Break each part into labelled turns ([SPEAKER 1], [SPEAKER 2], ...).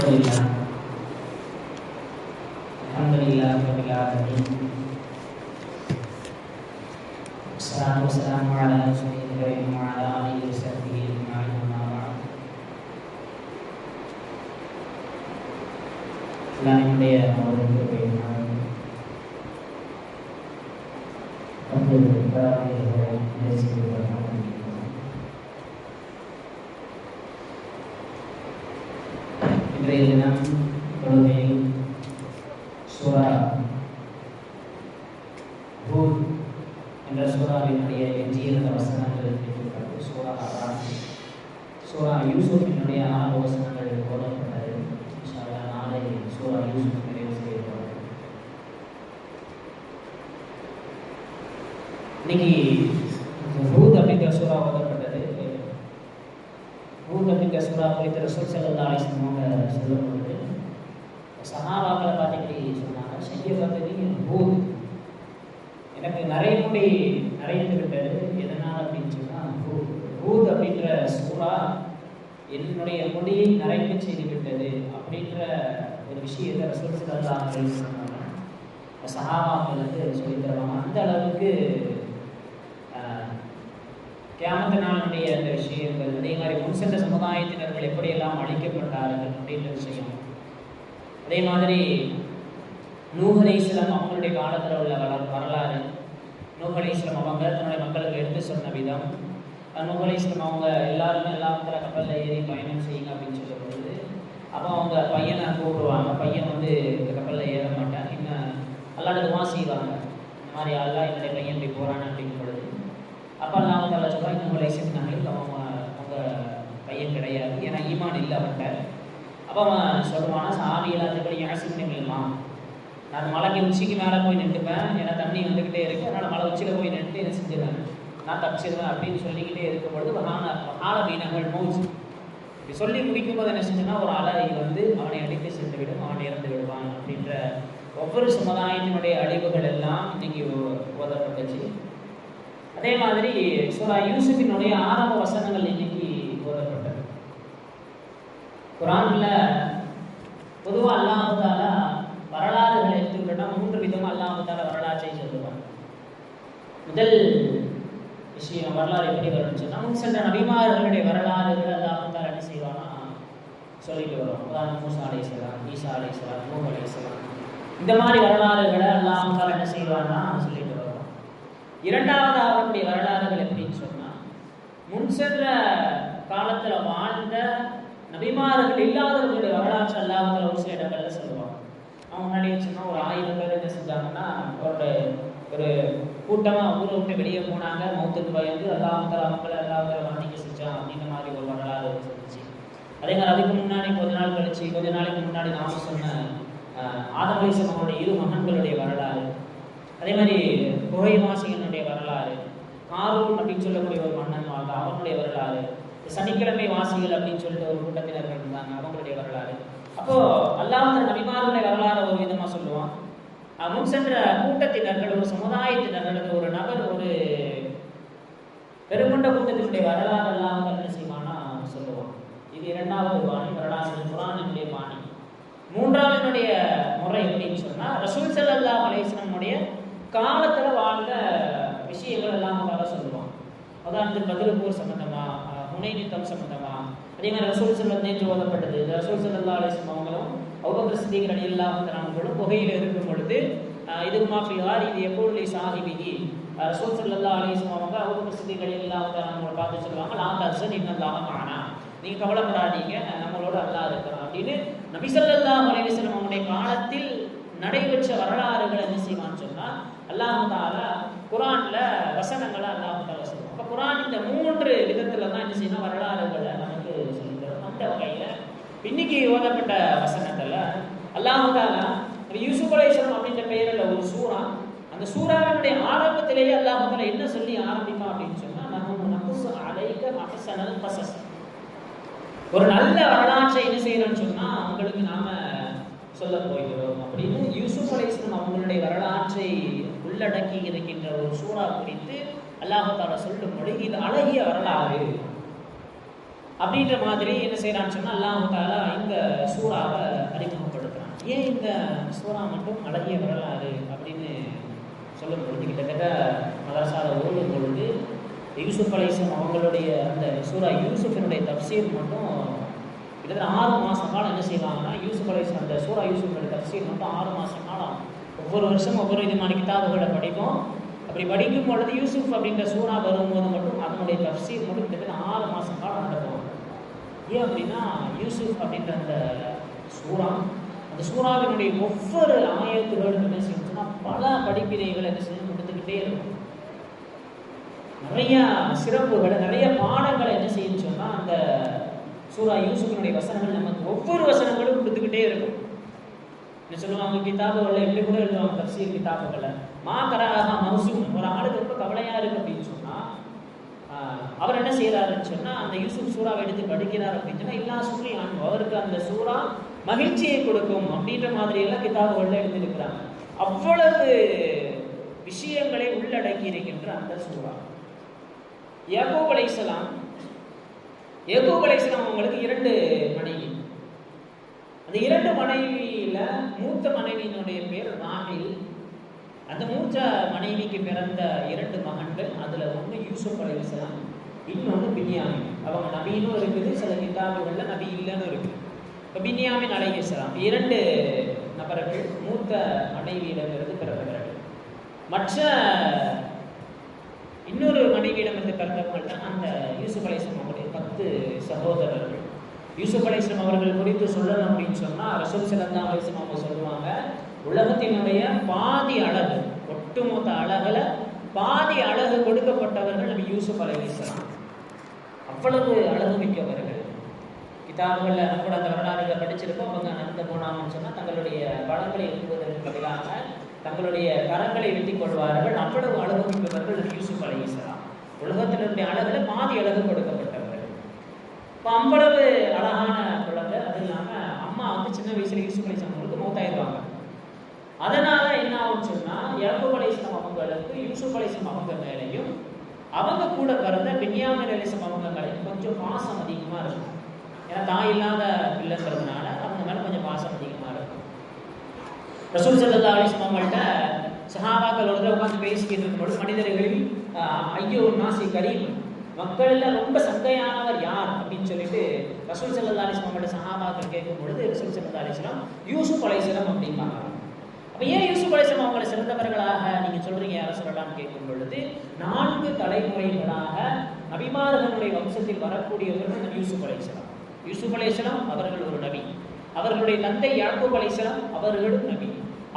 [SPEAKER 1] Alhamdulillah Alhamdulillah Rabbil Alamin. Assalamu'alaikum warahmatullahi wabarakatuh. Rasulillah wa ala பராமரிகளை நேசிக்கிறவர்கள் இன்றைய தினம் தொழுகையில் சூரா ஹூத் என்ற சூறாவினுடைய எஞ்சியிருந்த வசனங்கள் இருக்கிறது சூரா அராம் சூரா யூசுஃபினுடைய ஆறு வசனங்கள் போடப்பட்டது. நாளை சூரா யூசுஃப் நிறைவு செய்யப்படும் இன்னைக்கு ஹூத் அப்படிங்கிற சூறா ஓதப்பட்டது ஹூத் சூறா குறித்து ரசூல் செல்லா அலைஹி வஸல்லம் அவங்க சொல்லும் சொன்னாங்க செய்ய பார்த்தது பூத். எனக்கு நிறைய முடி நிறைந்துவிட்டது எதனால் அப்படின்னு சொன்னால் பூத். பூத் அப்படின்ற சூறா என்னுடைய முடியை நிறைய செய்து விட்டது அப்படின்ற ஒரு விஷயத்தை ரசூல் செல்லா சொன்னாங்க. சஹாபாக்கள் வந்து சொல்லித்தருவாங்க அந்த அளவுக்கு கியாமத்த நாளுடைய அந்த விஷயங்கள் அதே மாதிரி முன் சென்ற சமுதாயத்தினர்கள் எப்படியெல்லாம் அழிக்கப்பட்டார்கள் அப்படின்ற விஷயம். அதே மாதிரி நூகலை இஸ்லாம் அவங்களுடைய காலத்தில் உள்ள வர வரலாறு. நூகலை இஸ்லாம் அவங்க தன்னுடைய மக்களுக்கு எடுத்து சொன்ன விதம். நூகலை இஸ்லாம் அவங்க எல்லாருமே எல்லா மக்கள் கப்பலில் ஏறி பயணம் செய்யுங்க அப்படின்னு சொல்லும்போது அப்போ அவங்க பையனை கூப்பிடுவாங்க. பையன் வந்து இந்த கப்பலில் ஏற மாட்டான். இன்னும் அல்லாட துவா செய்வாங்க. இந்த மாதிரி ஆள்லாம் என்னுடைய பையன் இப்படி போகிறான் அப்படிங்கும் பொழுது அப்போ அல்லாம தலை சொல்கிறா இந்த உங்களை செஞ்சாங்க அவன் அவங்க பையன் கிடையாது. ஏன்னா ஈமான் இல்லை அவன்கிட்ட. அப்போ அவன் சொல்லுவானா சாமி எல்லாத்துக்கும் யாசிம் நிமிடமா நான் மலைக்கு உச்சிக்கு மேலே போய் நின்றுப்பேன். ஏன்னா தண்ணி வந்துக்கிட்டே இருக்கு. அதனால் மலை உச்சியில் போய் நின்று என்ன செஞ்சிருவேன் நான் தப்பிச்சிடுவேன் அப்படின்னு சொல்லிக்கிட்டே இருக்கும் பொழுது மகான மகால வீணங்கள் மூச்சு இப்படி சொல்லி முடிக்கும் போது என்ன செஞ்சுன்னா ஒரு அலை வந்து அவனை அடித்து சென்று விடும் அவன் இறந்து விடுவான் அப்படின்ற ஒவ்வொரு சமுதாயத்தினுடைய அழிவுகள் எல்லாம் இன்னைக்கு ஓதப்பட்டுச்சு. அதே மாதிரி சூரா யூசுஃபினுடைய ஆரம்ப வசனங்கள் இன்னைக்கு போதப்பட்டது குரான்ல பொதுவாக அல்லாஹால வரலாறுகளை எடுத்துக்கிட்டோம்னா மூன்று விதமாக அல்லாஹால வரலாற்றை சொல்லுவாங்க. முதல் விஷயம் வரலாறு எப்படி வரும்னு சொன்னால் சென்ற நபிமார்களுடைய வரலாறுகள் அல்லாஹால என்ன செய்வானா சொல்லிட்டு வரும் உதாரணம் மூசா அலை இஸ்லாம் ஈசா அலை இஸ்லாம் நூஹ் அலை இஸ்லாம் இந்த மாதிரி வரலாறுகளை அல்லாஹால என்ன செய்வான்னா சொல்லிட்டு இரண்டாவது அவருடைய வரலாறுகள் எப்படின்னு சொன்னா முன் சென்ற காலத்துல வாழ்ந்த நபிமார்கள் இல்லாதவர்களுடைய வரலாற்று அல்லாமல் ஒரு சில இடங்கள்ல சொல்லுவாங்க. அவங்க முன்னாடி சொன்னா ஒரு ஆயிரம் பேர் என்ன செஞ்சாங்கன்னா ஒரு ஒரு கூட்டமா ஊரை விட்டு வெளியே போனாங்க மௌத்துக்கு பயந்து அல்லாமத்தர அவங்கள அல்லாமத்தர வாணிக்க செஞ்சான் அப்படின்ற மாதிரி ஒரு வரலாறு சொல்லிச்சு அதே மாதிரி அதுக்கு முன்னாடி கொஞ்ச நாள் கழிச்சு கொஞ்ச நாளைக்கு முன்னாடி நாம சொன்ன ஆதமலிசம் அவருடைய இரு மகன்களுடைய வரலாறு. அதே மாதிரி புகைவாசிகளுடைய வரலாறு காரூன் அப்படின்னு சொல்லக்கூடிய ஒரு மன்னன் வாழ்ந்தான் அவனுடைய வரலாறு. சனிக்கிழமை வாசிகள் அப்படின்னு சொல்லிட்டு ஒரு கூட்டத்தினர்கள் இருந்தாங்க அவங்களுடைய வரலாறு. அப்போ அல்லாமல் நபிமார்களுடைய வரலாறு ஒரு விதமா சொல்லுவான். முன் சென்ற கூட்டத்தினர்கள் ஒரு சமுதாயத்தினர்கள் அல்லது ஒரு நபர் ஒரு பெருமண்ட கூட்டத்தினுடைய வரலாறு எல்லாம் என்ன செய்வானா சொல்லுவான். இது இரண்டாவது பாணி வரலாறு குரானினுடைய பாணி. மூன்றாவதுனுடைய முறை எப்படின்னு சொன்னா ரசூல் செல்லல்லா மலேசனமுடைய காலத்துல வாழ்ந்த விஷயங்கள் எல்லாம் அவங்களால சொல்லுவான் உதாரணத்துக்கு பதில் போர் சம்பந்தமா முனை நித்தம் சம்பந்தமா அதே மாதிரி ரசூல் செல்லம் நேற்று ஓதப்பட்டது ரசூல் சல்லா அலிஸ்லம் அவங்களும் அவுபக்கர் சித்திகர் அடி இல்லாமல் நாமங்களும் புகையில் இருக்கும் பொழுது இது மாஃபி யார் இது எப்பொழுது சாஹிபிதி ரசூல் சல்லா அலிஸ்லம் அவங்க அவுபக்கர் சித்திகர் அடி இல்லாமல் நம்மளை பார்த்து சொல்லுவாங்க நான் இன்னும் இன்னல்லாக மானா நீங்கள் கவலைப்படாதீங்க நம்மளோட அல்லா இருக்கிறோம் அப்படின்னு நபிசல்லா அலிவசலம் அவனுடைய காலத்தில் நடைபெற்ற வரலாறுகள் என்ன செய்வான்னு சொன்னால் அல்லாஹால குரான்ல வசனங்களை அல்லாஹால சொல்லுவோம் இப்போ குரான் இந்த மூன்று விதத்தில் தான் என்ன செய்யணும் வரலாறுகளை நமக்கு சொல்லித்தரும். அந்த வகையில் இன்னைக்கு ஓதப்பட்ட வசனத்தில் அல்லாஹால யூசுப் அலைசலம் அப்படின்ற பெயரில் ஒரு சூறா அந்த சூறாவினுடைய ஆரம்பத்திலேயே அல்லாஹால என்ன சொல்லி ஆரம்பிப்பான் அப்படின்னு சொன்னால் நம்ம நகுஸ் அழைக்க மகசனல் பசஸ் ஒரு நல்ல வரலாற்றை என்ன செய்யறோம்னு சொன்னால் அவங்களுக்கு நாம சொல்ல போகிறோம் அப்படின்னு யூசுப் அலேஸ்வரம் அவங்களுடைய வரலாற்றை உள்ளடக்கி இருக்கின்ற ஒரு சூறா குறித்து அல்லாஹால சொல்லும் பொழுது இது அழகிய வரலாறு. அப்படின்ற மாதிரி என்ன செய்யறான்னு சொன்னால் அல்லாஹால இந்த சூறாவை அறிமுகப்படுத்துறான். ஏன் இந்த சூறா மட்டும் அழகிய வரலாறு அப்படின்னு சொல்லும் பொழுது கிட்டத்தட்ட மதரசால ஓடும் பொழுது யூசுப் அலிசம் அவங்களுடைய அந்த சூரா யூசுஃபினுடைய தப்சீர் மட்டும் கிட்டத்தட்ட ஆறு மாதம் காலம் என்ன செய்வாங்கன்னா யூசுப் அலிசம் அந்த சூரா யூசுஃபினுடைய தப்சீர் மட்டும் ஆறு மாதம் காலம் ஒவ்வொரு வருஷம் ஒவ்வொரு விதமான கிதாபுகளை படிப்போம். அப்படி படிக்கும் பொழுது யூசுப் அப்படின்ற சூறா வரும்போது மட்டும் அதனுடைய தப்சீர் மட்டும் கிட்டத்தட்ட ஆறு மாதம் காலம் நடக்கும். ஏன் அப்படின்னா யூசுப் அப்படின்ற அந்த சூறா அந்த சூறாவினுடைய ஒவ்வொரு ஆயத்துகளும் என்ன செய்யணும்னா பல படிப்பினைகளை என்ன செஞ்சு கொடுத்துக்கிட்டே இருக்கும். நிறைய சிறப்புகளை நிறைய பாடங்களை என்ன செய்யணும்னு சொன்னால் அந்த சூரா யூசுஃபினுடைய வசனங்கள் நமக்கு ஒவ்வொரு வசனங்களும் கொடுத்துக்கிட்டே இருக்கும். என்ன சொல்லுவாங்க கிதாபுகளில் எப்படி கூட எழுதுவாங்க தப்சீர் கிதாபுகளை மா கராக மவுசூம் ஒரு ஆளுக்கு ரொம்ப கவலையா இருக்கு அப்படின்னு சொன்னா அவர் என்ன செய்யறாருன்னு சொன்னா அந்த யூசுப் சூறாவை எடுத்து படிக்கிறார் அப்படின்னு சொன்னா எல்லா சூறையும் அவருக்கு அந்த சூறா மகிழ்ச்சியை கொடுக்கும் அப்படின்ற மாதிரி எல்லாம் கிதாபுகள்ல எழுதியிருக்கிறாங்க. அவ்வளவு விஷயங்களை உள்ளடக்கி இருக்கின்ற அந்த சூறா. ஏகோபலைசலாம் ஏகோபலைசலாம் அவங்களுக்கு இரண்டு மனைவி. அந்த இரண்டு மனைவியில மூத்த மனைவியினுடைய பேர் ராகில். அந்த மூத்த மனைவிக்கு பிறந்த இரண்டு மகன்கள் அதுல ஒண்ணு யூசுப் அலைஹிஸ்ஸலாம் இன்னொன்று பின்யாமின். அவங்க நபின்னு இருக்குது சில கிதாபுகள்ல நபி இல்லைன்னு இருக்கு இப்போ பின்யாமின் அலைஹிஸ்ஸலாம் இரண்டு நபர்கள் மூத்த மனைவியிடமிருந்து பிறந்தவர்கள். மற்ற இன்னொரு மனைவியிடமிருந்து பிறந்தவர்கள் தான் அந்த யூசுப் அலைஹிஸ்ஸலாம் அவருடைய பத்து சகோதரர்கள். யூசுப் அலிஸ்லாம் அவர்கள் குறித்து சொல்லணும் அப்படின்னு சொன்னால் ரசூல் ஸல்லல்லாஹு அலிஸ்லாம் அவங்க சொல்லுவாங்க உலகத்தினுடைய பாதி அழகு ஒட்டுமொத்த அழகில் பாதி அழகு கொடுக்கப்பட்டவர்கள் நம்ம யூசுப் அலைஹிஸ்ஸலாம் அவ்வளவு அழகு மிக்கவர்கள். கிதாபுகளில் நம்ம கூட அந்த வரலாறுகளை படிச்சிருக்கோம். அவங்க நடந்து போனாங்கன்னு சொன்னால் தங்களுடைய பழங்களை எழுதுவதற்கு பதிலாக தங்களுடைய கரங்களை வெட்டிக் கொள்வார்கள். அவ்வளவு அழகு மிக்கவர்கள் நபி யூசுப் அலைஹிஸ்ஸலாம் உலகத்தினுடைய அழகில் பாதி அழகு கொடுக்கப்படும் இப்போ அவ்வளவு அழகான குழந்தை அது இல்லாமல் அம்மா வந்து சின்ன வயசுல யூஸ் பண்ணி அவங்களுக்கு மௌத்தாயிருவாங்க அதனால என்ன ஆகும்னு சொன்னால் யாக்கூப் அலைஹிஸ்ஸலாம் அவங்களுக்கு யூசுப் அலைஹிஸ்ஸலாம் அவங்க மேலையும் அவங்க கூட பிறந்த பின்யாமின் அலைஹிஸ்ஸலாம் அவங்க மேலையும் கொஞ்சம் பாசம் அதிகமா இருக்கும். ஏன்னா தாய் இல்லாத பிள்ளைங்கிறதுனால அவங்க மேலே கொஞ்சம் பாசம் அதிகமாக இருக்கும். ரசூல் சல்லா அலிஸ்லாம் அவங்கள்ட்ட சஹாபாக்களோட உட்காந்து பேசிக்கிட்டு இருக்கும்போது மனிதர்களில் ஐயோ நாசி கரீம். மக்கள்ல ரொம்ப சந்தையானவர் யார் அப்படின்னு சொல்லிட்டு ரசூல் செல்லா அலிஸ்லாமோட அவங்கள்ட்ட சஹாபாக்கள் கேட்கும் பொழுது ரசூல் செல்லா அலிஸ்லாம் யூசுப் அலைஹிஸ்ஸலாம் அப்படிம்பாங்க. அப்ப ஏன் யூசுப் அலைஹிஸ்ஸலாம் அவங்களை சிறந்தவர்களாக நீங்க சொல்றீங்க யார சொல்லலாம்னு கேட்கும் பொழுது நான்கு தலைமுறைகளாக நபிமார்களுடைய வம்சத்தில் வரக்கூடியவர்கள் யூசுப் அலைஹிஸ்ஸலாம் யூசுப் அலைஹிஸ்ஸலாம் அவர்கள் ஒரு நபி. அவர்களுடைய தந்தை யாக்கூப் அலைசலாம் அவர்களும் நபி.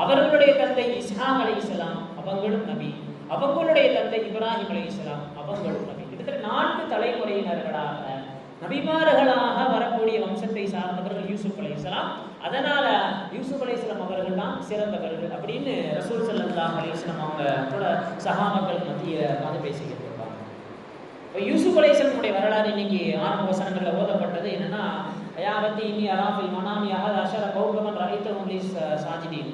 [SPEAKER 1] அவர்களுடைய தந்தை இஸ்ஹாக் அலைஹிஸ்ஸலாம் அவங்களும் நபி. அவங்களுடைய தந்தை இப்ராஹிம் அலைஹிஸ்ஸலாம் அவங்களும் நபி. கிட்டத்தட்ட நான்கு தலைமுறையினர்களாக நபிமார்களாக வரக்கூடிய வம்சத்தை சார்ந்தவர்கள் யூசுப் அலைஹிஸ்ஸலாம் அதனால யூசுப் அலைஹிஸ்ஸலாம் அவர்கள் தான் சிறந்தவர்கள் அப்படின்னு ரசூல் ஸல்லல்லாஹு அலைஹி வஸல்லம் அவங்க கூட சகாமக்கள் மத்திய வந்து பேசிக்கிட்டு இருப்பாங்க. இப்போ யூசுப் அலைஹிஸ்ஸலாமுடைய வரலாறு இன்னைக்கு ஆரம்ப வசனங்களில் ஓதப்பட்டது என்னன்னா யாவத்தி இன்னி அராஃபில் மனாமி அஹத் அஷர கௌகமன் ரஹித்தஹும் லி ச- சாஜிதீன்.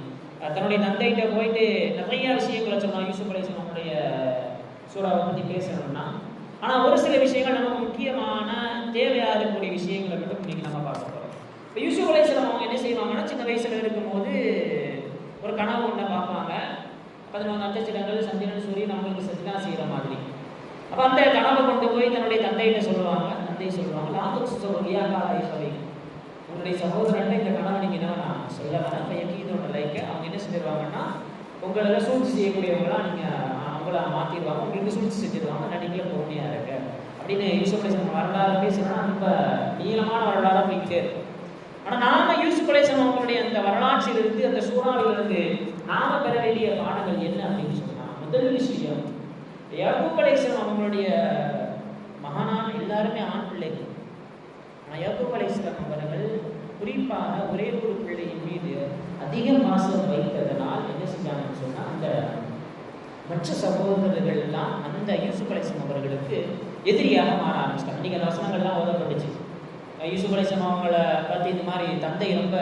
[SPEAKER 1] தன்னுடைய தந்தைகிட்ட போயிட்டு நிறைய விஷயங்களை சொன்னால் யூசுப் அலைஹிஸ்ஸலாமுடைய சூறாவை பத்தி பேசணும்னா ஆனால் ஒரு சில விஷயங்கள் நமக்கு முக்கியமான தேவையாக இருக்கக்கூடிய விஷயங்களை மட்டும் நீங்கள் நம்ம பார்க்க போகிறோம் இப்போ யூசுப் அலைஹிஸ்ஸலாம் அவங்க என்ன செய்வாங்கன்னா சின்ன வயசில் இருக்கும்போது ஒரு கனவு ஒன்றை பார்ப்பாங்க. பதினொன்று நட்சத்திரங்கள் சந்திரன் சூரியன் அவங்களுக்கு சத்தினா செய்கிற மாதிரி. அப்போ அந்த கனவை கொண்டு போய் தன்னுடைய தந்தைகிட்ட சொல்லுவாங்க. தந்தை சொல்லுவாங்க லாபத்து சொல்லுவியா காலாய் சொல்லி உன்னுடைய சகோதரன் இந்த கனவை நீங்கள் என்ன சொல்ல வேணாம் இப்போ எங்கேயும் லைக்க அவங்க என்ன செஞ்சிருவாங்கன்னா உங்களை சூழ்ச்சி செய்யக்கூடியவங்களாம் நீங்கள் அவங்கள மாற்றிடுவாங்க உங்களுக்கு சூழ்ச்சி செஞ்சிருவாங்க நடிகளை பொறுமையாக பொறுமையா இருக்க அப்படின்னு யூசுப் அலைஹிஸ்ஸலாம் வரலாறு பேசினா ரொம்ப நீளமான வரலாறாக போயிட்டே இருக்கும் ஆனா நாம யூசுப் அவங்களுடைய அந்த வரலாற்றிலிருந்து அந்த சூறாவிலிருந்து நாம பெற வேண்டிய பாடங்கள் என்ன அப்படின்னு சொன்னால் முதல் விஷயம் யாக்கூப் அலைஹிஸ்ஸலாம் அவங்களுடைய மகானான எல்லாருமே ஆண் பிள்ளைகள். ஆனால் யாக்கூப் அலைஹிஸ்ஸலாம் அவர்கள் குறிப்பாக ஒரே ஒரு பிள்ளையின் மீது அதிக பாசம் வைத்ததனால் என்ன செஞ்சாங்கன்னு சொன்னா அந்த மற்ற சகோதரர்கள் எல்லாம் அந்த யூசுப் அலைஹிஸ்ஸலாம் அவர்களுக்கு எதிரியாக மாற ஆரம்பிச்சிட்டாங்க. நீங்கள் வசனங்கள்லாம் ஓதப்பட்டுச்சு யூசுப் அலைஹிஸ்ஸலாம் அவங்கள பார்த்து இந்த மாதிரி தந்தை ரொம்ப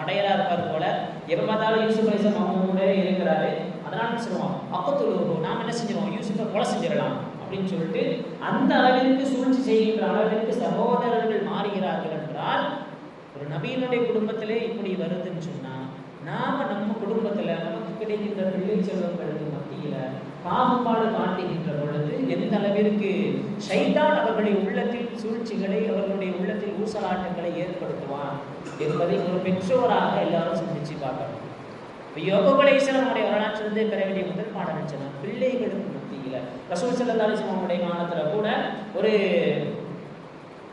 [SPEAKER 1] மடையரா இருப்பார் போல எப்ப பார்த்தாலும் யூசுப் அலைஹிஸ்ஸலாம் அவங்க இருக்கிறாரு. அதனால என்ன சொல்லுவோம் அப்பத்துலு நாம் என்ன செஞ்சிருவோம்? யூசுஃபை கொலை செஞ்சிடலாம் அப்படின்னு சொல்லிட்டு அந்த அளவிற்கு சூழ்ச்சி செய்கின்ற அளவிற்கு சகோதரர்கள் மாறுகிறார்கள் என்றால் ஒரு நபியினுடைய குடும்பத்திலே இப்படி வருதுன்னு சொன்னா நாம நம்ம குடும்பத்துல நமக்கு கிடைக்கின்ற பிள்ளை செல்வங்களுக்கு மத்தியில பாகுபாடு காட்டுகின்ற பொழுது எந்த அளவிற்கு சைதான் அவர்களுடைய உள்ளத்தில் சூழ்ச்சிகளை அவர்களுடைய உள்ளத்தில் ஊசலாட்டங்களை ஏற்படுத்துவான் என்பதை ஒரு பெற்றோராக எல்லாரும் சிந்திச்சு பார்க்கணும். இப்போ யோகபலை வரலாற்றிலிருந்தே பெற வேண்டிய முதல் பாடம் சொன்னா பிள்ளைகளுக்கு மத்தியில. ரசூல் சல்லா அலிஸ்லாமுடைய காலத்துல கூட ஒரு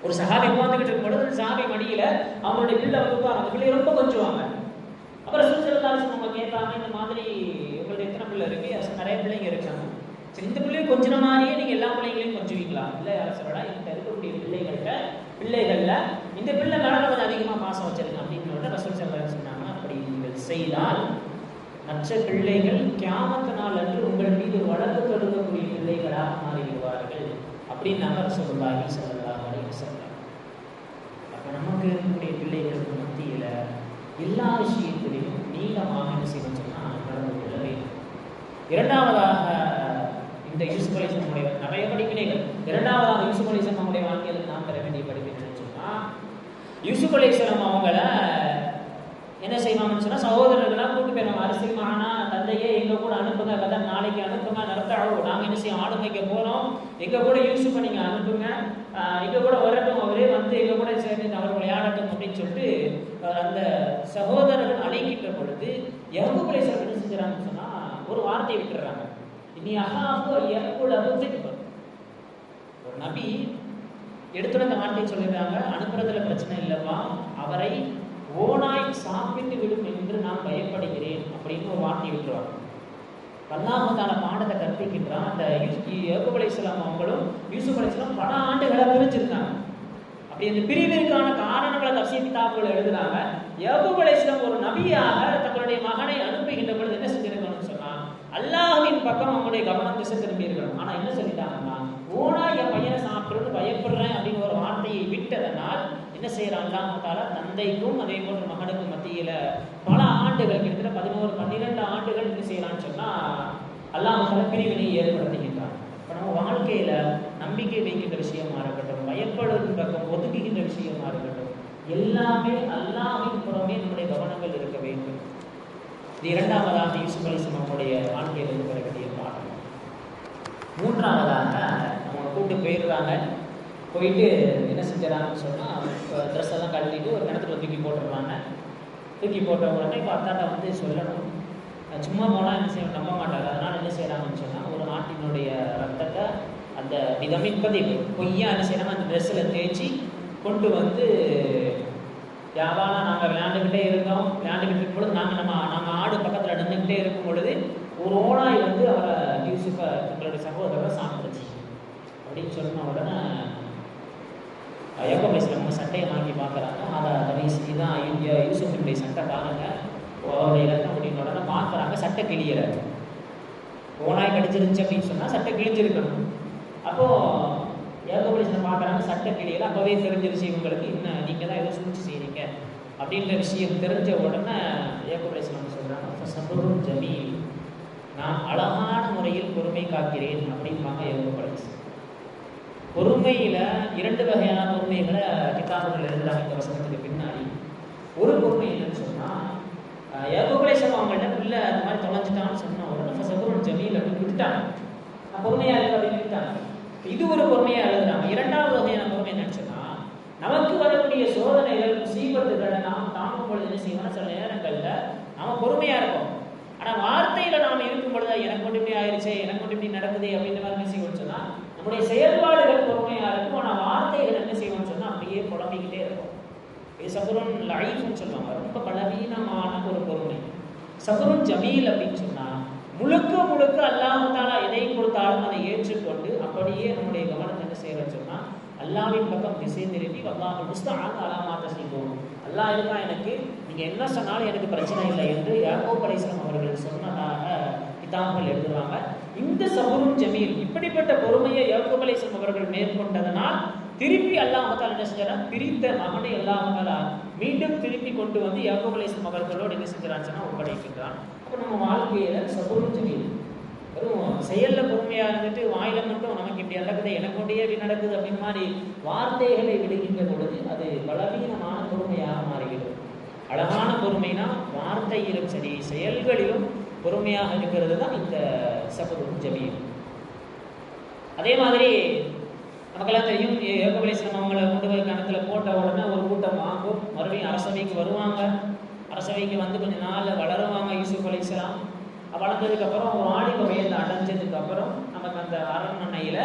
[SPEAKER 1] ஒரு சஹாபி உட்காந்துக்கிட்டு இருக்கும் பொழுது சாமி சஹாபி மடியில அவங்களுடைய பிள்ளை வந்து அந்த பிள்ளை ரொம்ப கொஞ்சுவாங்க. அப்புறம் ரசூல் சல்லா அலிஸ்லாம் அவங்க கேட்பாங்க இந்த மாதிரி உங்களுடைய எத்தனை பிள்ளை இருக்கு. நிறைய பிள்ளைங்க இருக்காங்க. சரி இந்த பிள்ளைங்க கொஞ்சம் மாதிரியே நீங்க எல்லா பிள்ளைங்களையும் கொஞ்சுவீங்களா? இல்லை அரசரோட என்கிட்ட இருக்கக்கூடிய பிள்ளைகள்கிட்ட பிள்ளைகள்ல இந்த பிள்ளை மேல கொஞ்சம் அதிகமா பாசம் வச்சிருங்க அப்படின்னு ரசூல் சல்லா சொன்னாங்க. அப்படி நீங்கள் செய்தால் மற்ற பிள்ளைகள் கியாமத்து நாள் அன்று உங்கள் மீது வழக்கு தொடங்கக்கூடிய பிள்ளைகளாக மாறிவிடுவார்கள் அப்படின்னு நம்ம சொல்லுவாங்க சொல்லலாம் அப்படின்னு சொல்றாங்க அப்ப நமக்கு இருக்கக்கூடிய பிள்ளைகளுக்கு மத்தியில் எல்லா விஷயத்திலையும் நீளமாக என்ன செய்வோம் சொன்னால் நடந்து கொள்ள வேண்டும். இரண்டாவதாக இந்த யூசுப் அலிசனுடைய நிறைய படிப்பினைகள். இரண்டாவதாக யூசுப் அலிசன் அவங்களுடைய வாழ்க்கையில் நாம் பெற வேண்டிய படிப்பினைன்னு சொன்னா யூசுப் அவங்கள என்ன செய்வாங்கன்னு சொன்னால் சகோதரர்களாக கூட்டு போயிருவாங்க அரசியல் மகானா தந்தையே எங்க கூட அனுப்புங்க கதை நாளைக்கு அனுப்புங்க நடத்தாவோ நாங்க என்ன செய்ய ஆடு மேய்க்க போறோம். எங்க கூட யூஸ் பண்ணிங்க அனுப்புங்க. ஆஹ் கூட வரட்டும் அவரே வந்து எங்க கூட சேர்ந்து அவர் விளையாடட்டும் அப்படின்னு சொல்லிட்டு அந்த சகோதரர்கள் அழைக்கின்ற பொழுது எவ்வளவு பிளேசர் என்ன செஞ்சுறாங்கன்னு சொன்னால் ஒரு வார்த்தையை விட்டுறாங்க இனி அகாஹோ எவ்வளவு ஒரு நபி எடுத்துட அந்த வார்த்தையை சொல்லிடுறாங்க அனுப்புறதுல பிரச்சனை இல்லைப்பா அவரை ஓனாய் சாப்பிட்டு விடும் என்று நான் பயப்படுகிறேன் அப்படின்னு ஒரு வார்த்தை விட்டுருவாங்க. அல்லாஹால பாடத்தை கற்பிக்கின்றான். அந்த யூசுப் அலைஹிஸ்ஸலாம் அவங்களும் யூசுப் அலைஹிஸ்ஸலாம் பல ஆண்டுகளை பிரிச்சிருக்காங்க. அப்படி இந்த பிரிவிற்கான காரணங்களை தப்சீர் கிதாபுகள் எழுதுறாங்க. யகூப் அலைஹிஸ்ஸலாம் ஒரு நபியாக தங்களுடைய மகனை அனுப்புகின்ற பொழுது என்ன செஞ்சிருக்கணும்னு சொன்னா அல்லாஹின் பக்கம் அவங்களுடைய கவனம் திசை திரும்பி இருக்கணும். ஆனா என்ன சொல்லிட்டாங்கன்னா ஓனா என் பையனை சாப்பிடுறது பயப்படுறேன் அப்படின்னு ஒரு வார்த்தையை விட்டதனால் என்ன செய்யறான்? அல்லாஹால தந்தைக்கும் அதே போன்ற மகனுக்கும் மத்தியில பல ஆண்டுகள் கிட்டத்தட்ட பதினோரு பன்னிரெண்டு ஆண்டுகள் என்ன செய்யலாம்னு சொன்னா அல்லாஹால பிரிவினை ஏற்படுத்தி நம்ம வாழ்க்கையில நம்பிக்கை வைக்கின்ற விஷயமா இருக்கட்டும் பயப்படுவதன் பக்கம் ஒதுக்குகின்ற விஷயமா இருக்கட்டும் எல்லாமே அல்லாவின் புறமே நம்முடைய கவனங்கள் இருக்க வேண்டும். இது இரண்டாவதாக யூசுப் அலிஸ்லாம் அவங்களுடைய வாழ்க்கையில் இருந்து பெற வேண்டிய பாடம் மூன்றாவதாக அவங்க கூப்பிட்டு போயிடுறாங்க. போயிட்டு என்ன செஞ்சிடறாங்கன்னு சொன்னால் ட்ரெஸ் எல்லாம் கழட்டிட்டு ஒரு கிணத்துல தூக்கி போட்டுருவாங்க தூக்கி போட்ட உடனே இப்போ அத்தாட்ட வந்து சொல்லணும். சும்மா போனால் என்ன செய்ய நம்ப மாட்டாங்க அதனால் என்ன செய்கிறாங்கன்னு சொன்னால் ஒரு ஆட்டினுடைய ரத்தத்தை அந்த விதமிப்பதை பொய்யா என்ன செய்யணும் அந்த ட்ரெஸ்ஸில் தேய்ச்சி கொண்டு வந்து வியாபாரம் நாங்கள் விளையாண்டுக்கிட்டே இருந்தோம் விளையாண்டுக்கிட்டு இருக்கும் பொழுது நாங்கள் நம்ம நாங்கள் ஆடு பக்கத்தில் நின்றுக்கிட்டே இருக்கும் பொழுது ஒரு ஓனாய் வந்து அவரை யூசுஃபை தங்களுடைய சகோதரரை சாப்பிடுச்சு அப்படின்னு சொன்ன உடனே எப்போ பேசுகிறவங்க சட்டையை வாங்கி பார்க்குறாங்க. அதை கணேஷ் தான் இந்தியா யூசுஃபினுடைய சட்டை பாருங்கள் அவருடைய ரத்தம் அப்படின்னு உடனே மாற்றுறாங்க சட்டை கிளியல ஓனாய் கடிச்சிருந்துச்சு அப்படின்னு சொன்னால் சட்டை கிழிஞ்சிருக்கணும். அப்போது ஏகபடிசனை பார்க்குறாங்க சட்டை கிளியல அப்போவே தெரிஞ்சிருச்சு இவங்களுக்கு. இன்னும் நீங்கள் தான் ஏதோ சூழ்ச்சி செய்கிறீங்க அப்படின்ற விஷயம் தெரிஞ்ச உடனே ஏகபடிசன் சொல்கிறாங்க சபரும் ஜமீல் நான் அழகான முறையில் பொறுமை காக்கிறேன் அப்படின்பாங்க ஏகபடிசன் பொறுமையில் இரண்டு வகையான பொறுமைகளை கிதாபுகள் எழுதுகிறாங்க இந்த வசனத்துக்கு பின்னாடி. ஒரு பொறுமை என்னன்னு சொன்னால் ஏகோபலேசம் அவங்கள்ட்ட உள்ள அந்த மாதிரி தொலைஞ்சிட்டான்னு சொன்ன உடனே சகுரன் ஜமீல் அப்படின்னு விட்டுட்டாங்க. பொறுமையா இருக்கு அப்படின்னு விட்டுட்டாங்க. இது ஒரு பொறுமையா எழுதுறாங்க. இரண்டாவது வகையான பொறுமை என்னன்னு நமக்கு வரக்கூடிய சோதனைகள் முசீபத்துகளை நாம் தாங்கும் பொழுது என்ன செய்வோம் சில நேரங்கள்ல நாம பொறுமையா இருப்போம். ஆனா வார்த்தையில நாம இருக்கும் பொழுது எனக்கு மட்டும் இப்படி ஆயிடுச்சு எனக்கு மட்டும் இப்படி நடக்குது அப்படின்ற மாதிரி என்ன செய்வோம்னு சொன்னா நம்முடைய செயல்பாடுகள் பொறுமையா இருக்கும். ஆனா வார்த்தைகள் என்ன செய்வோம்னு சொன்னா அப்படியே புலம்பிக்கிட்டே இருக்கும் சபுரன் லைஃப்னு சொல்லுவாங்க. ரொம்ப பலவீனமான ஒரு பொறுமை சபுரன் ஜமீல் அப்படின்னு சொன்னால் முழுக்க முழுக்க அல்லாஹாலா எதை கொடுத்தாலும் அதை ஏற்றுக்கொண்டு அப்படியே நம்முடைய கவனத்தை என்ன செய்யறோம்னு சொன்னால் அல்லாவின் பக்கம் திசை திருப்பி அல்லாஹ் முஸ்தான் அலாமாத்த செய்வோம் அல்லாஹ் இருக்கா எனக்கு நீங்கள் என்ன சொன்னாலும் எனக்கு பிரச்சனை இல்லை என்று யாக்கோ படைசலம் அவர்கள் சொன்னதாக கிதாபுகள் எழுதுவாங்க. இந்த சபுரும் ஜமீல் இப்படிப்பட்ட பொறுமையை யாக்கோ படைசலம் அவர்கள் மேற்கொண்டதனால் திருப்பி அல்லாஹ் மத்தால் என்ன செஞ்சாரா? பிரித்த மகனை அல்லாஹால மீண்டும் திருப்பி கொண்டு வந்து யாக்கோ மகர்களோடு என்ன செஞ்சாரான்னு சொன்னா ஒப்படைக்கின்றான். அப்போ நம்ம வாழ்க்கையில சபுரும் தெரியுது வெறும் செயலில் பொறுமையாக இருந்துட்டு வாயில மட்டும் நமக்கு இப்படி நடக்குது எனக்கு மட்டும் இப்படி நடக்குது அப்படின்னு மாதிரி வார்த்தைகளை விடுகின்ற பொழுது அது பலவீனமான பொறுமையாக மாறுகிறது. அழகான பொறுமைனா வார்த்தையிலும் சரி செயல்களிலும் பொறுமையாக இருக்கிறது தான் இந்த சபதும் ஜமீன் அதே மாதிரி நமக்கெல்லாம் தெரியும் ஏகபலை அவங்களை கொண்டு போய் கணத்துல போட்ட உடனே ஒரு கூட்டம் வாங்கும். மறுபடியும் அரசவைக்கு வருவாங்க. அரசவைக்கு வந்து கொஞ்ச நாள் வளருவாங்க யூசுப் அலிஸ்லாம் வளர்ந்ததுக்கப்புறம் ஒரு ஆடிவ வயதை நமக்கு அந்த அரண்மனையில்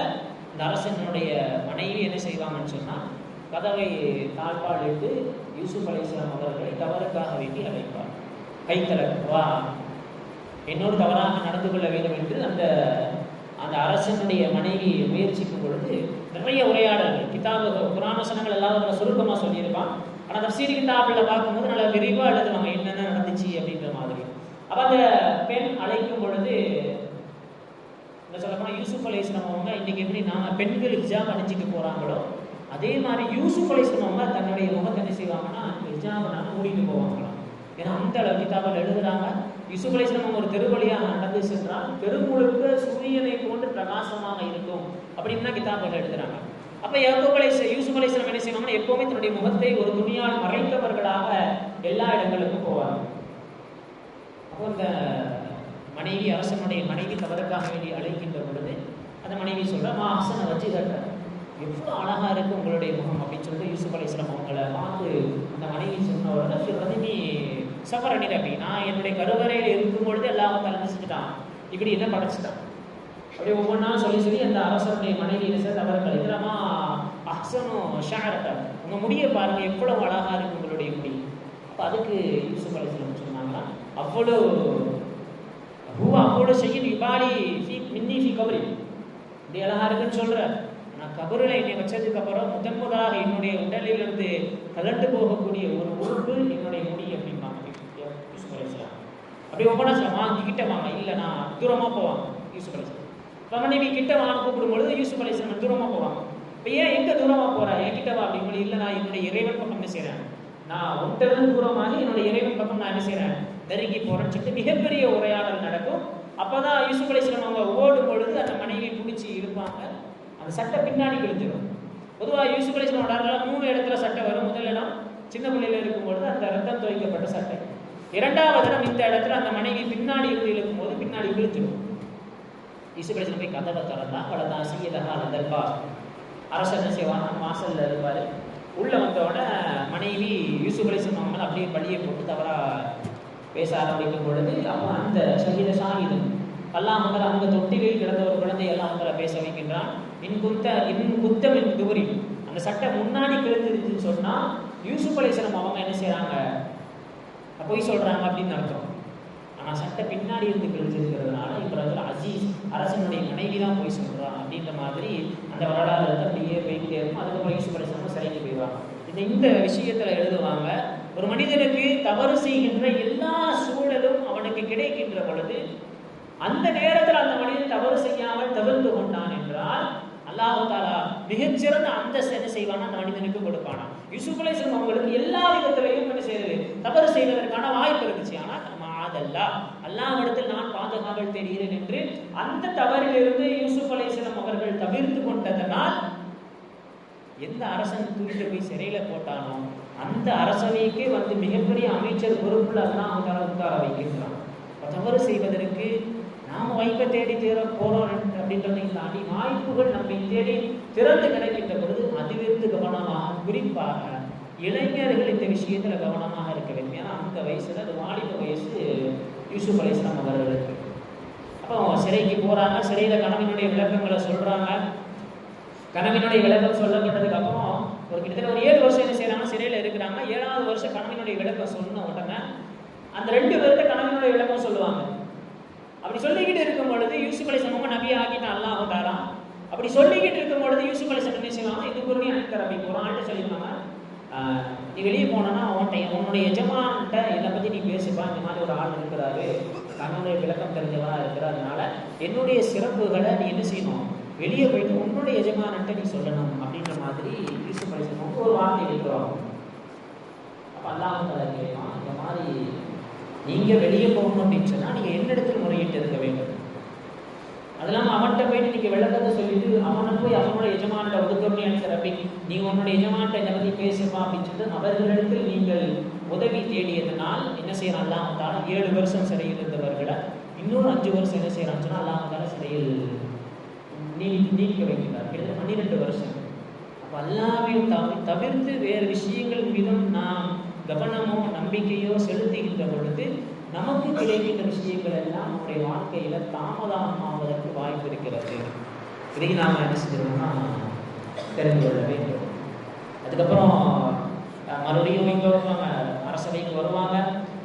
[SPEAKER 1] இந்த அரசனுடைய மனைவி என்ன செய்வாங்கன்னு சொன்னால் கதவை தாழ்பால் எடுத்து யூசுப் அலிஸ்லாம் அவர்களை தவறுக்காக வேண்டி அழைப்பார் கைத்தல வா என்னோடு தவறாக நடந்து கொள்ள வேண்டும் என்று அந்த அந்த அரசனுடைய மனைவி முயற்சிக்கும் பொழுது நிறைய உரையாடல்கள் கிதாபு புராணசனங்கள் எல்லாம் அதில் சுருக்கமாக சொல்லியிருப்பான். ஆனால் தப்சீர் கிதாபில் பார்க்கும்போது நல்லா விரிவாக எழுதுவாங்க என்னென்ன நடந்துச்சு அப்படின்ற மாதிரி. அப்போ அந்த பெண் அழைக்கும் பொழுது இந்த சொல்லப்போனால் யூசுஃப் அலை இஸ்லாமவங்க இன்றைக்கி எப்படி நாம் பெண்கள் ஹிஜாப் அணிஞ்சிட்டு போகிறாங்களோ அதே மாதிரி யூசுஃப் அலை அவங்க தன்னுடைய முகத்தை என்ன செய்வாங்கன்னா ஹிஜாப்னால மூடிட்டு போவாங்களாம். ஏன்னா அந்த அளவு கிதாபில் எழுதுகிறாங்க யூசுப் அலிஸ்லாம் ஒரு தெருவழியாக நடந்து சென்றால் தெருமுழுக்க சூரியனை போன்று பிரகாசமாக இருக்கும் அப்படின்னு தான் கிதாபில் எழுதுறாங்க. அப்போ யாக்கூப் அலை யூசுப் அலிஸ்லாம் என்ன செய்வாங்கன்னா எப்பவுமே தன்னுடைய முகத்தை ஒரு துணியால் மறைத்தவர்களாக எல்லா இடங்களுக்கும் போவாங்க. அப்போ இந்த மனைவி அரசனுடைய மனைவி தவறுக்காக வேண்டி அழைக்கின்ற பொழுது அந்த மனைவி சொல்ற மா அரசனை வச்சு கேட்டார் எவ்வளோ அழகா இருக்கு உங்களுடைய முகம் அப்படின்னு சொல்லிட்டு யூசுப் அலிஸ்லாம் அவங்கள பார்த்து அந்த மனைவி சொன்ன உடனே ரஜினி சஃபர் சஃபரணிர் அப்படின்னா என்னுடைய கருவறையில் இருக்கும் பொழுது எல்லாம் தலைமை செஞ்சுட்டான். இப்படி என்ன படைச்சிட்டான். அப்படி ஒவ்வொன்றா சொல்லி சொல்லி அந்த அரசனுடைய மனைவி என்ன அவர் கழிக்கிறமா அஹ்சனும் ஷாரத்தை உங்க முடியை பாருங்க எவ்வளவு அழகா இருக்கு உங்களுடைய முடி. அப்போ அதுக்கு யூசுப் அலைஸ்லாம் சொன்னாங்களா அவ்வளோ ஹூ அவ்வளோ செய்யும் இபாலி ஃபி மின்னி ஃபி கபரி. இப்படி அழகா இருக்குன்னு சொல்ற. நான் கபரில் என்னை வச்சதுக்கு அப்புறம் முதன் முதலாக என்னுடைய உடலிலிருந்து கலண்டு போகக்கூடிய ஒரு உறுப்பு என்னுடைய முடி அப்படிம்பாங்க. யூசுப் அப்படியே அப்படி ஒவ்வொன்றா வாங்க கிட்ட வாங்க. இல்லை நான் தூரமாக போவாங்க. யூசுப் அலைஸ்லாம் இப்போ மனைவி கிட்ட வாங்க கூப்பிடும் பொழுது யூசுப் அலைஸ்லாம் தூரமாக போவாங்க. இப்போ ஏன் எங்கே தூரமாக போகிறா என் கிட்ட வா. அப்படின்னு இல்லை நான் என்னுடைய இறைவன் பக்கம் என்ன செய்கிறேன் நான் ஒன்றிலிருந்து தூரமாக என்னுடைய இறைவன் பக்கம் நான் என்ன செய்கிறேன் நெருங்கி போகிறேன்னு சொல்லிட்டு மிகப்பெரிய உரையாடல் நடக்கும். அப்பதான் யூசுப் அலைஸ்லாம் அவங்க ஓடும் பொழுது அந்த மனைவியை பிடிச்சி இருப்பாங்க அந்த சட்டை பின்னாடி கிழிஞ்சிடும் பொதுவாக யூசுப் அலைஸ்லாம் மூணு இடத்துல சட்டை வரும். முதல் இடம் சின்ன பிள்ளையில இருக்கும் பொழுது அந்த ரத்தம் துவைக்கப்பட்ட சட்டை. இரண்டாவது இடம் இந்த இடத்துல அந்த மனைவி பின்னாடி இருந்து இழுக்கும் போது பின்னாடி இழுத்துடும். யூசுப் போய் கதவை திறந்தா அவ்வளோதான் சீதகா அந்த அரசர் என்ன செய்வான் வாசல்ல இருப்பார். உள்ள வந்தோடனே மனைவி யூசுப் அலிஸ்லாம் அப்படியே பழியை போட்டு தவறா பேச ஆரம்பிக்கும் பொழுது அவன் அந்த சகித சாகிதம் எல்லாம் முதல்ல அந்த தொட்டிலில் கிடந்த ஒரு குழந்தை எல்லாம் முதல்ல பேச வைக்கின்றான். இன் குத்த இன் குத்தம் இன் துவரி. அந்த சட்டை முன்னாடி கிழிஞ்சிருச்சுன்னு சொன்னா யூசுப் அலிஸ்லாம் அவங்க என்ன செய்கிறாங்க பொய் சொல்கிறாங்க அப்படின்னு அர்த்தம். ஆனால் சட்டை பின்னாடி இருந்து கிழிஞ்சிருக்கிறதுனால இப்ராஹிம் அஜீஸ் அரசனுடைய மனைவி தான் போய் சொல்கிறான் அப்படின்ற மாதிரி அந்த வரலாறு அப்படியே போயிட்டே இருக்கும். அதுக்கப்புறம் யூசுப் அலிஸ்லாம் சிறைக்கு போயிடுவாங்க. இந்த இந்த விஷயத்தில் எழுதுவாங்க ஒரு மனிதனுக்கு தவறு செய்கின்ற எல்லா சூழலும் அவனுக்கு கிடைக்கின்ற பொழுது அந்த நேரத்தில் அந்த மனிதன் தவறு செய்யாமல் தவிர்த்து கொண்டான் என்றால் அல்லாஹு தாலா மிகச்சிறந்த அந்தஸ்து என்ன செய்வானா அந்த மனிதனுக்கு கொடுப்பானா யூசுப் அலைஹிஸ்ஸலாம் அவங்களுக்கு எல்லா விதத்திலையும் என்ன செய்யுது தவறு செய்வதற்கான வாய்ப்பு இருந்துச்சு. ஆனால் அதல்லா அல்லாஹ்விடத்தில் நான் பாதுகாவல் தெரிகிறேன் என்று அந்த தவறிலிருந்து யூசுப் அலைஹிஸ்ஸலாம் அவர்கள் தவிர்த்து கொண்டதனால் எந்த அரசன் தூக்கிட்டு போய் சிறையில போட்டானோ அந்த அரசனைக்கு வந்து மிகப்பெரிய அமைச்சர் பொறுப்புல அல்லாஹ் அவங்களை உட்கார வைக்கின்றான் தவறு செய்வதற்கு நாம வாய்ப்பை தேடி தேட போறோம் அப்படின்றதை தாண்டி வாய்ப்புகள் நம்மை தேடி திறந்து கிடைக்கின்ற பொழுது அதிலிருந்து கவனமாக குறிப்பாக இளைஞர்கள் இந்த விஷயத்துல கவனமாக இருக்க வேண்டும். ஏன்னா அந்த வயசில் அது வாலிப வயசு யூசுப் அலிஸ்லாம் அவர்களுக்கு அப்போ சிறைக்கு போறாங்க. சிறையில கணவனுடைய விளக்கங்களை சொல்றாங்க. கணவனுடைய விளக்கம் சொல்லப்பட்டதுக்கு அப்புறம் ஒரு கிட்டத்தட்ட ஒரு ஏழு வருஷம் என்ன செய்கிறாங்க சிறையில் இருக்கிறாங்க. ஏழாவது வருஷம் கணவனுடைய விளக்கம் சொன்ன உடனே அந்த ரெண்டு பேர்த்த கணவனுடைய விளக்கம் சொல்லுவாங்க. அப்படி சொல்லிக்கிட்டு இருக்கும் பொழுது யூசுப் அலிஸ்லாம் நபி ஆகிட்டு அல்லாஹ் தாராம் அப்படி சொல்லிக்கிட்டு பொழுது யூசுப் அலி சட்டம் செய்வாங்க இது ஒரு அனைத்து ரபி ஒரு ஆள்கிட்ட சொல்லியிருந்தாங்க நீ வெளியே போனோன்னா அவன்கிட்ட உன்னுடைய எஜமான்கிட்ட இதை பற்றி நீ பேசுப்பா இந்த மாதிரி ஒரு ஆள் இருக்கிறாரு. தன்னுடைய விளக்கம் தெரிஞ்சவனா இருக்கிறதுனால என்னுடைய சிறப்புகளை நீ என்ன செய்யணும்? வெளியே போயிட்டு உன்னுடைய எஜமான்கிட்ட நீ சொல்லணும். அப்படின்ற மாதிரி யூசுப் அலி சமூக ஒரு வார்த்தை இருக்கிறோம். அப்போ அல்லாஹ் தஆலா இந்த மாதிரி நீங்கள் வெளியே போகணும் அப்படின்னு சொன்னால் நீங்கள் என்னிடத்தில் முறையிட்டு இருக்க வேண்டும். அது இல்லாமல் அவன்கிட்ட போயிட்டு நீங்கள் விளக்கத்தை சொல்லிட்டு அவனை போய் அவனோட எஜமான்கிட்ட ஒதுக்கணும்னு எனக்கு ரப்பி நீ உன்னோட எஜமான்கிட்ட இதை பற்றி பேசுமா? அப்படின்னு சொல்லிட்டு அவர்களிடத்தில் நீங்கள் உதவி தேடியதனால் என்ன செய்யறான்? அல்லாமத்தால ஏழு வருஷம் சிறையில் இருந்தவர்களை இன்னொரு அஞ்சு வருஷம் என்ன செய்யறான்னு சொன்னால் அல்லாமத்தால சிறையில் நீ நீக்க வைக்கிறார் கிட்டத்தட்ட பன்னிரெண்டு வருஷம். அப்போ அல்லாவை தவி தவிர்த்து வேறு விஷயங்கள் மீதும் நாம் கவனமோ நம்பிக்கையோ செலுத்துகின்ற பொழுது நமக்கு கிடைக்கின்ற விஷயங்கள் எல்லாம் நம்முடைய வாழ்க்கையில தாமதம் ஆவதற்கு வாய்ப்பு இருக்கிறது. இதை நாம் என்ன செஞ்சிடணும்னா தெரிந்து கொள்ள வேண்டும். அதுக்கப்புறம் மறுபடியும் இங்கே வருவாங்க அரசவைக்கு வருவாங்க.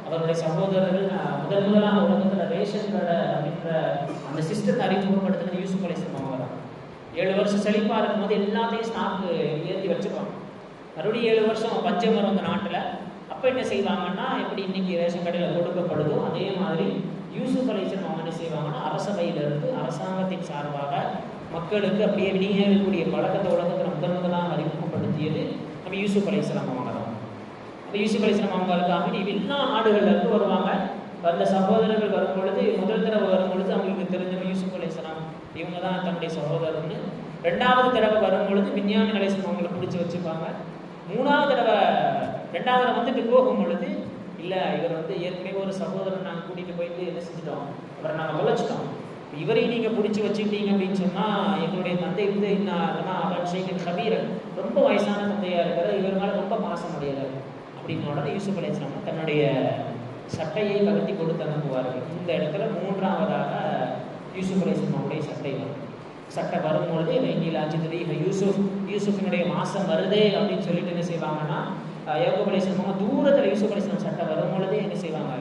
[SPEAKER 1] அவருடைய சகோதரர்கள் முதல் முதலாக உலகத்தில் ரேஷன் கடை அப்படின்ற அந்த சிஸ்டத்தை அறிமுகப்படுத்துறது யூஸ் பண்ணி அவங்க தான் ஏழு வருஷம் செழிப்பாக இருக்கும்போது எல்லாத்தையும் ஸ்டாக்கு ஏற்றி வச்சுருவாங்க. மறுபடியும் ஏழு வருஷம் பஞ்சம் வரும் அந்த நாட்டில். அப்போ என்ன செய்வாங்கன்னா எப்படி இன்னைக்கு ரேஷன் கடையில் கொடுக்கப்படுதோ அதே மாதிரி யூசுப் அலிசன் அவங்க என்ன செய்வாங்கன்னா அரசவையிலிருந்து அரசாங்கத்தின் சார்பாக மக்களுக்கு அப்படியே விநியோகிக்கக்கூடிய பழக்கத்தை உலகத்தில் முதன் முதலாக அறிமுகப்படுத்தியது நம்ம யூசுப் அலிஸ்லாம் அவங்க தான். அப்போ யூசுப் அலிஸ்லாம் அவங்களுக்காக நீ எல்லா நாடுகள்லேருந்து வருவாங்க. வந்த சகோதரர்கள் வரும் பொழுது முதல் தடவை வரும் பொழுது அவங்களுக்கு தெரிஞ்சவங்க யூசுப் அலிஸ்லாம் இவங்க தான் தன்னுடைய சகோதரர்னு. ரெண்டாவது தடவை வரும் பொழுது விஞ்ஞான அலிஸ்லாம் அவங்களை பிடிச்சி வச்சுப்பாங்க. மூணாவது தடவை ரெண்டாவது வந்துட்டு போகும் பொழுது இல்லை இவர் வந்து ஏற்கனவே ஒரு சகோதரன் நாங்கள் கூட்டிகிட்டு போயிட்டு என்ன செஞ்சிட்டோம்? அவரை நாங்கள் தொலைச்சிட்டோம் இவரையும் நீங்கள் பிடிச்சி வச்சுக்கிட்டீங்க அப்படின்னு சொன்னால் எங்களுடைய தந்தை வந்து என்ன அபிஷேகன் கபீரன் ரொம்ப வயசான தந்தையாக இருக்கிறார் இவர் மேலே ரொம்ப பாசம் உடையவர். அப்படின்னு உடனே யூசுப் அலையாம் தன்னுடைய சட்டையை கலத்தி கொடுத்து அனுப்புவார்கள் இந்த இடத்துல மூன்றாவதாக யூசுப் அலையாமுடைய சட்டை வரும். சட்டை வரும்பொழுது வெங்கில் அஜிதரி யூசுப். யூசுஃபினுடைய மாசம் வருதே அப்படின்னு சொல்லிட்டு என்ன செய்வாங்கன்னா யோகப் அலையாம் தூரத்தில் யூசுப் அலையாம் சட்டை வரும் பொழுதே என்ன செய்வாங்க?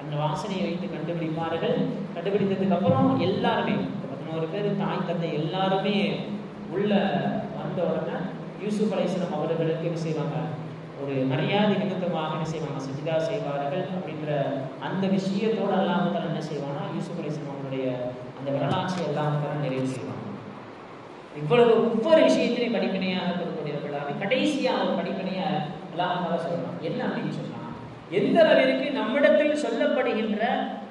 [SPEAKER 1] அந்த வாசனையை வைத்து கண்டுபிடிப்பார்கள். கண்டுபிடித்ததுக்கு அப்புறம் எல்லாருமே பதினோரு பேர் தாய் தந்தை எல்லாருமே உள்ள வந்த உடனே யூசுப் அலைஸ்லாம் அவர்களுக்கு என்ன செய்வாங்க? ஒரு மரியாதை நிமித்தமாக என்ன செய்வாங்க? சஜிதா செய்வார்கள் அப்படின்ற அந்த விஷயத்தோட அல்லாமத்தால் என்ன செய்வானா யூசுப் அலைஸ்லாம் அவங்களுடைய அந்த வரலாற்றை அல்லாமத்தால் நிறைவு செய்வாங்க. இவ்வளவு ஒவ்வொரு விஷயத்திலையும் படிப்பினையாக இருக்கக்கூடியவர்களாக கடைசியாக ஒரு படிப்பினையாக அல்லாமத்தால சொல்லலாம் என்ன அப்படின்னு சொன்னால் எந்த அளவிற்கு நம்மிடத்தில் சொல்லப்படுகின்ற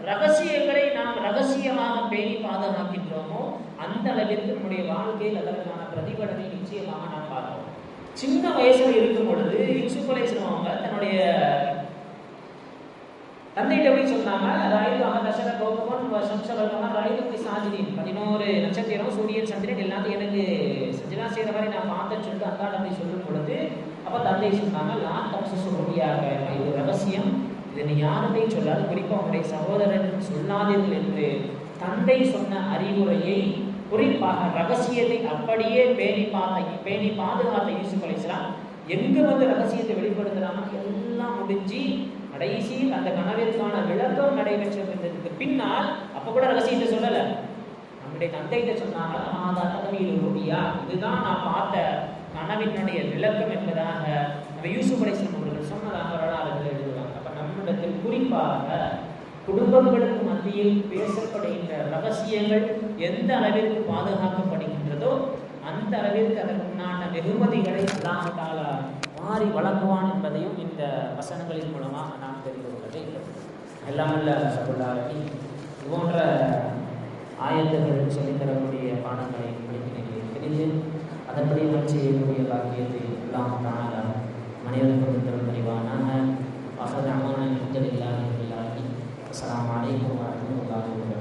[SPEAKER 1] ரகசியங்களை நாம் ரகசியமாக பேணி பாதுகாக்கின்றோமோ அந்த அளவிற்கு நம்முடைய வாழ்க்கையில் அதற்கான பிரதிபலனை நிச்சயமாக நாம் பார்க்கிறோம் சின்ன வயசில் இருக்கும் பொழுது யூசுப் அலைஹிஸ்ஸலாம் அவங்க தன்னுடைய தந்தைகிட்ட போய் சொன்னாங்க ராயுது அவன் கௌதமன் சம்சவர்கமன் ராயுது போய் சாஜினின் பதினோரு நட்சத்திரம் சூரியன் சந்திரன் எல்லாத்தையும் எனக்கு சஜினா செய்கிற மாதிரி நான் பார்த்தேன்னு சொல்லிட்டு அந்தாண்ட போய் சொல்லும் பொழுது அப்போ தந்தை சொன்னாங்க நான் தம்சு சொல்லியாக இது ரகசியம். இதை நீ யாருமே சொல்லாது. குறிப்பாக உங்களுடைய சகோதரன் சொல்லாதீர்கள் என்று தந்தை சொன்ன அறிவுரையை குறிப்பாக ரகசியத்தை அப்படியே பேணி பார்த்த பேணி பாதுகாத்த யூசுப் அலைஹிஸ்ஸலாம் எங்க வந்து ரகசியத்தை வெளிப்படுத்துறாங்க எல்லாம் முடிஞ்சு கடைசியில் அந்த கனவிற்கான விளக்கம் நடைபெற்றதுக்கு பின்னால் அப்ப கூட ரகசியத்தை சொல்லல. நம்முடைய தந்தைகிட்ட சொன்னாங்க மாதா கனவியில் ரூபியா இதுதான் நான் பார்த்த கனவினுடைய விளக்கம் என்பதாக நம்ம யூசுப் அலைஹிஸ்ஸலாம் அவர்கள் சொன்னதாக வரலாறுகள் எழுதுவாங்க அப்போ நம்மிடத்தில் குறிப்பாக குடும்பங்களுக்கு மத்தியில் பேசப்படுகின்ற ரகசியங்கள் எந்த அளவிற்கு பாதுகாக்கப்படுகின்றதோ அந்த அளவிற்கு அதற்குண்டான வெகுமதிகளை அல்லாஹால மாறி வழங்குவான் என்பதையும் இந்த வசனங்களின் மூலமாக நாம் தெரிந்து கொள்ளவே எல்லாம் அல்ல சகுல்லாரதி இது போன்ற ஆயத்துகள் சொல்லித்தரக்கூடிய அதன்படி நாம் செய்யக்கூடிய பாக்கியத்தை எல்லாம் தான அனைவருக்கும் உத்தரம் புரிவானாக வசதான அஸ்லாம் வலைக்கம் வரமத்துல்லாஹி